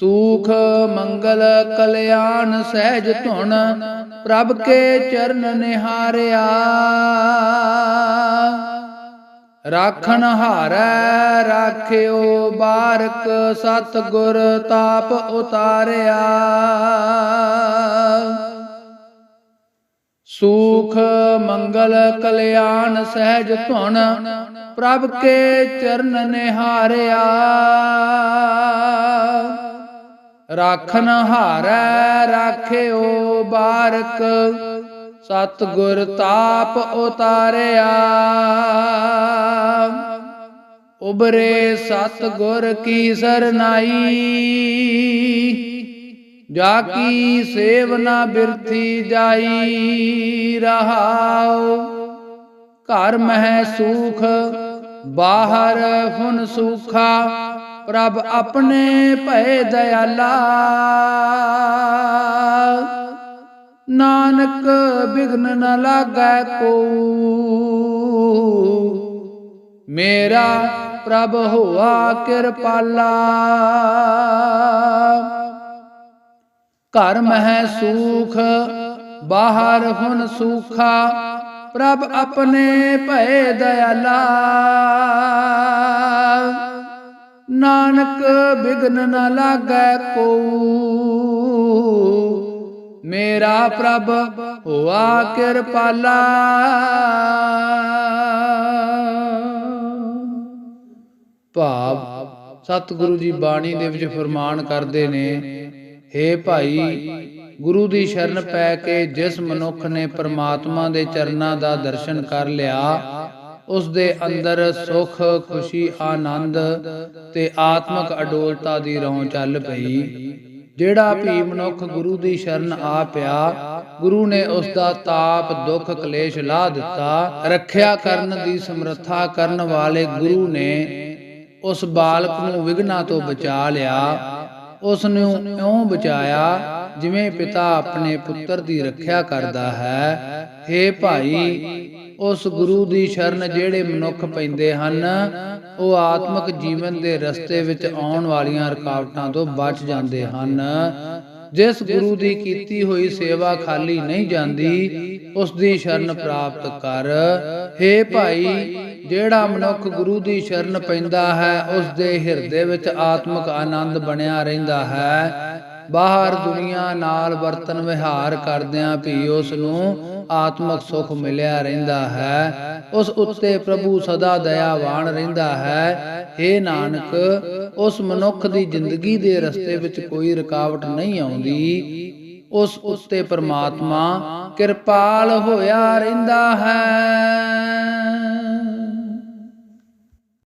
ਸੂਖ, ਮੰਗਲ, ਕਲਿਆਣ ਸਹਿਜ ਧੁਨ, ਪ੍ਰਭ ਕੇ ਚਰਨ ਨਿਹਾਰਿਆ। ਰਾਖਣ ਹਾਰੈ ਰਾਖਿਓ ਬਾਰਕ ਸਤ ਗੁਰ ਤਾਪ ਉਤਾਰਿਆ। ਸੂਖ, ਮੰਗਲ, ਕਲਿਆਣ ਸਹਿਜ ਧੁਨ, ਪ੍ਰਭ ਕੇ ਚਰਨ ਨਿਹਾਰਿਆ। ਰਾਖਨ ਹਾਰੈ ਰਾਖਿਓ ਬਾਰਕ ਸਤ ਗੁਰ ਤਾਪ ਉਤਾਰਿਆ। ਉਬਰੇ ਸਤ ਗੁਰ ਕੀ ਸਰਨਾਈ, ਜਾ ਕੀ ਸੇਵਨਾ ਬਿਰਥੀ ਜਾਈ ਰਹਾਉ। ਘਰ ਮਹਿ ਸੂਖ, ਬਾਹਰ ਹੁਨ ਸੂਖਾ ਪ੍ਰਭ ਆਪਣੇ ਭਏ ਦਇਆਲਾ। ਨਾਨਕ ਬਿਗਨ ਨ ਲਾਗੈ ਕੋ। ਮੇਰਾ ਪ੍ਰਭ ਹੋਆ ਕਿਰਪਾਲਾ। ਘਰ ਮਹਿ ਸੂਖ, ਬਾਹਰ ਹੁਣ ਸੂਖਾ। ਪ੍ਰਭ ਆਪਣੇ ਭਏ ਦਇਆਲਾ। ਨਾਨਕ ਬਿਗਨ ਨ ਲਾਗੈ ਕੋ ਮੇਰਾ ਪ੍ਰਭ ਹੋਆ ਕਿਰਪਾਲਾ। ਭਾਵ ਸਤਿਗੁਰੂ ਜੀ ਬਾਣੀ ਦੇ ਵਿੱਚ ਫਰਮਾਨ ਕਰਦੇ ਨੇ हे ਭਾਈ, ਗੁਰੂ ਦੀ ਸ਼ਰਨ ਪੈ ਕੇ ਜਿਸ ਮਨੁੱਖ ਨੇ ਪਰਮਾਤਮਾ ਦੇ ਚਰਨਾਂ ਦਾ ਦਰਸ਼ਨ ਕਰ ਲਿਆ ਉਸ ਦੇ ਅੰਦਰ ਸੁਖ ਖੁਸ਼ੀ ਆਨੰਦ ਤੇ ਆਤਮਿਕ ਅਡੋਲਤਾ ਦੀ ਰੌਂ ਚੱਲ ਪਈ। ਜਿਹੜਾ ਵੀ ਮਨੁੱਖ ਗੁਰੂ ਦੀ ਸ਼ਰਨ ਆ ਪਿਆ ਗੁਰੂ ਨੇ ਉਸ ਦਾ ਤਾਪ ਦੁੱਖ ਕਲੇਸ਼ ਲਾ ਦਿੱਤਾ। ਰੱਖਿਆ ਕਰਨ ਦੀ ਸਮਰੱਥਾ ਕਰਨ ਵਾਲੇ ਗੁਰੂ ਨੇ ਉਸ ਬਾਲਕ ਨੂੰ ਵਿਗਨਾ ਤੋਂ ਬਚਾ ਲਿਆ। ਉਸ ਨੂੰ ਇਉਂ ਬਚਾਇਆ ਜਿਵੇਂ ਪਿਤਾ ਆਪਣੇ ਪੁੱਤਰ ਦੀ ਰੱਖਿਆ ਕਰਦਾ ਹੈ। हे ਭਾਈ ਉਸ ਗੁਰੂ ਦੀ ਸ਼ਰਨ ਜਿਹੜੇ ਮਨੁੱਖ ਪੈਂਦੇ ਹਨ, ਉਹ ਆਤਮਿਕ ਜੀਵਨ ਦੇ ਰਸਤੇ ਵਿੱਚ ਆਉਣ ਵਾਲੀਆਂ ਰੁਕਾਵਟਾਂ ਤੋਂ ਬਚ ਜਾਂਦੇ ਹਨ। ਜਿਸ ਗੁਰੂ ਦੀ ਕੀਤੀ ਹੋਈ ਸੇਵਾ ਖਾਲੀ ਨਹੀਂ ਜਾਂਦੀ, ਉਸ ਦੀ ਸ਼ਰਨ ਪ੍ਰਾਪਤ ਕਰ। हे ਭਾਈ, ਜਿਹੜਾ ਮਨੁੱਖ ਗੁਰੂ ਦੀ ਸ਼ਰਨ ਪੈਂਦਾ ਹੈ, ਉਸ ਦੇ ਹਿਰਦੇ ਵਿੱਚ ਆਤਮਿਕ ਆਨੰਦ ਬਣਿਆ ਰਹਿੰਦਾ ਹੈ। ਬਾਹਰ ਦੁਨੀਆ ਨਾਲ ਵਰਤਨ ਵਿਹਾਰ ਕਰਦਿਆਂ ਵੀ ਉਸ ਨੂੰ ਆਤਮਿਕ ਸੁਖ ਮਿਲਿਆ ਰਹਿੰਦਾ ਹੈ, ਉਸ ਉੱਤੇ ਪ੍ਰਭੂ ਸਦਾ ਦਇਆਵਾਨ ਰਹਿੰਦਾ ਹੈ। ਏ ਨਾਨਕ, ਉਸ ਮਨੁੱਖ ਦੀ ਜ਼ਿੰਦਗੀ ਦੇ ਰਸਤੇ ਵਿੱਚ ਕੋਈ ਰੁਕਾਵਟ ਨਹੀਂ ਆਉਂਦੀ। ਉਸ ਉੱਤੇ ਪ੍ਰਮਾਤਮਾ ਕਿਰਪਾਲ ਹੋਇਆ ਰਹਿੰਦਾ ਹੈ।